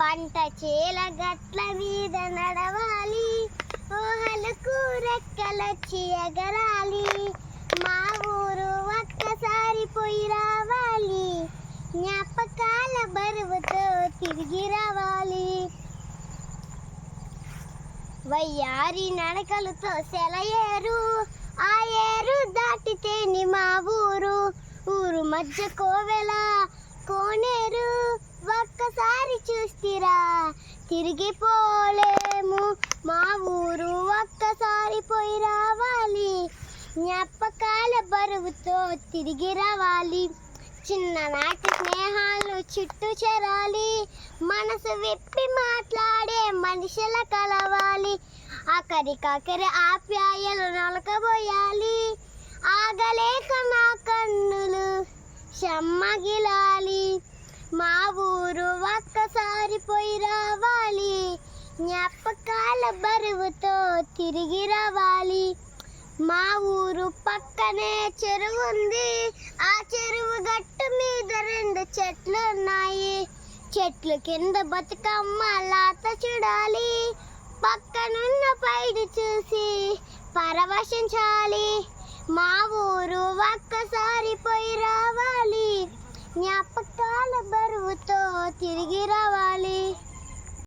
పంట చేల గట్ల మీద నడవాలి. ఓహలకు రెక్కలొచ్చి ఎగరాలి మా ఊరు ఒక్కసారి పోయి రావాలి. జ్ఞాపకాల బరువుతో తిరిగి రావాలి. వయ్యారి నడకలతో సెలయేరు ఆ ఏరు దాటితేని మా ఊరు. ఊరు మధ్య కోవెల కోనేరు. ఒక్కసారి చూస్తిరా. తిరిగి పోలేము మా ఊరు ఒక్కసారి పోయి రావాలి. జ్ఞాపకాల బరువుతో తిరిగి రావాలి. చిన్ననాటి స్నేహాలు చుట్టూ చేరాలి. మనసు విప్పి మాట్లాడే మనుషుల కలవాలి. ఆఖరికాఖరి ఆప్యాయలు నలకబోయాలి. ఆగలేక నా కన్నులు చెమ్మగిలాలి మా ఊరు ఒక్కసారి పోయి రావాలి. జ్ఞాపకాల బరువుతో తిరిగి రావాలి. మా ఊరు పక్కనే చెరువు ఉంది. ఆ చెరువు గట్టు మీద రెండు చెట్లు ఉన్నాయి. చెట్లు కింద బతుకమ్మ లాత చూడాలి. పక్కనున్న పైడి చూసి పరవశించాలి. మా ఊరు ఒక్కసారి పోయి రావాలి. తిరిగి రావాలి.